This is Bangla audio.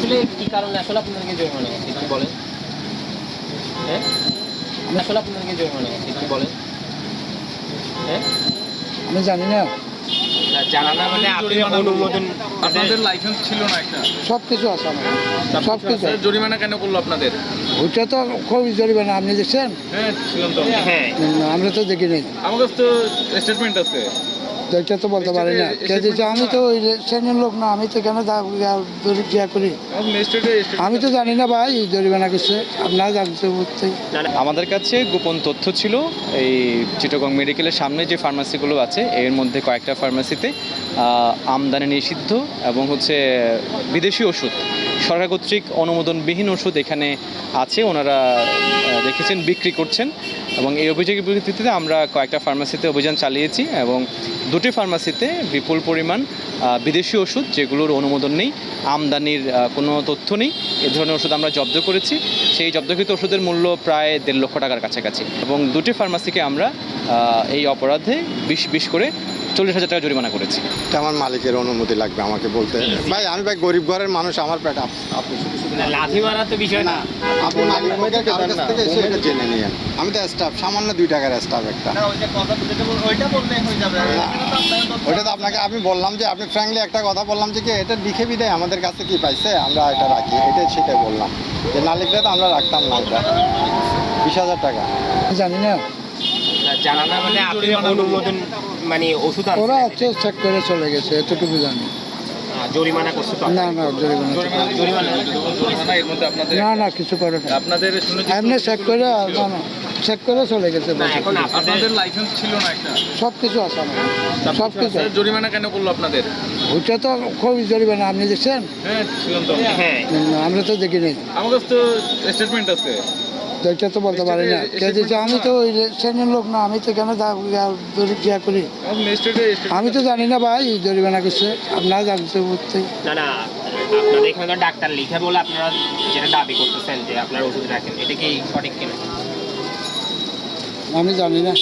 আসলে কি কারণে আসলে আপনাদেরকে জরিমানা করছে? একটু বলেন। হ্যাঁ? আসলে আপনাদেরকে জরিমানা করছে একটু বলেন। হ্যাঁ? আমি জানি না। না, জানা না মানে আপনি অনুমোদন আপনাদের লাইসেন্স ছিল না একটা। আছে আমার। সব কিছু জরিমানা কেন করল আপনাদের? ওইটা তো খুবই জরিমানা আপনি দেখছেন? হ্যাঁ হ্যাঁ। আমরা তো দেখি নাই আমার কাছে তো স্টেটমেন্ট আছে। এটা তো বলতে পারি না। কে দিচ্ছে আমি তো ওই শ্রেণির লোক না আমি তো কেন ইয়া করি? আমি তো জানি না ভাই জরিমানা করছে। আপনারা জানতে বুঝতে আমাদের কাছে গোপন তথ্য ছিল এই চিটগং মেডিকেলের সামনে যে ফার্মাসিগুলো আছে এর মধ্যে কয়েকটা ফার্মাসিতে আমদানি নিষিদ্ধ এবং হচ্ছে বিদেশি ওষুধ। সরকার কর্তৃক অনুমোদনবিহীন ওষুধ এখানে আছে ওনারা দেখেছেন বিক্রি করছেন। এবং এই অভিযোগের ভিত্তিতে আমরা কয়েকটা ফার্মাসিতে অভিযান চালিয়েছি এবং দুটি ফার্মাসিতে বিপুল পরিমাণ বিদেশি ওষুধ যেগুলোর অনুমোদন নেই, আমদানির কোনো তথ্য নেই, এ ধরনের ওষুধ আমরা জব্দ করেছি। সেই জব্দকৃত ওষুধের মূল্য প্রায় দেড় লক্ষ টাকার কাছাকাছি। এবং দুটি ফার্মাসিকে আমরা এই অপরাধে বিশ বিশ করে চল্লিশ হাজার টাকা জরিমানা করেছি। এটা আমার মালিকের অনুমতি লাগবে আমাকে বলতে। ভাই আমি ভাই গরিব ঘরের মানুষ আমার পেট আপ- আপনি লাথি মারা তো বিষয় না। আপনি মালিক থেকে এসে এটা জেনে নিয়েন। আমি তো স্টাফ সামান্য দুই টাকার স্টাফ একটা। না, ওইটা তো আপনাকে আমি বললাম যে আপনি ফ্র্যাঙ্কলি একটা কথা বললাম যে কি এটা লিখে বিদায় আমাদের কাছে কি পাইছে আমরা এটা রাখি। এটা সেটাই বললাম। যে না লিখলে তো আমরা রাখতাম না এটা। বিশ হাজার টাকা। জানি না। মানে আপনি অনুমোদন মানে ওষুধ আনছেন ওরা হচ্ছে চেক করে চলে গেছে এতটুকু জানি। জরিমানা করছে না না জরিমানা জরিমানা জরিমানা এর মধ্যে আপনাদের না না কিছু করে না। আপনাদের শুনেছি এমনি চেক করে না না চেক করে চলে গেছে না এখন আপনাদের আপনাদের লাইসেন্স ছিল না একটা? সব কিছু আছে আমার। সব কিছু জরিমানা কেন করল আপনাদের? ওইটা তো খুবই জরিমানা আপনি দেখছেন? হ্যাঁ ছিলাম তো। হ্যাঁ। আমরা তো দেখি নাই আমার কাছে তো স্টেটমেন্ট আছে। তো এটা তো বলতে পারি না। কে দিচ্ছে আমি তো ওই শ্রেণির লোক না আমি তো কেন ইয়া করি? আমি তো জানি না ভাই জরিমানা করছে। আপনারা জানতে না না আপনাদের এখানে তো ডাক্তার লিখে বলে আপনারা যেটা দাবি করতেছেন যে আপনার ওষুধ রাখেন এটা কি সঠিক কিনা? আমি জানি না।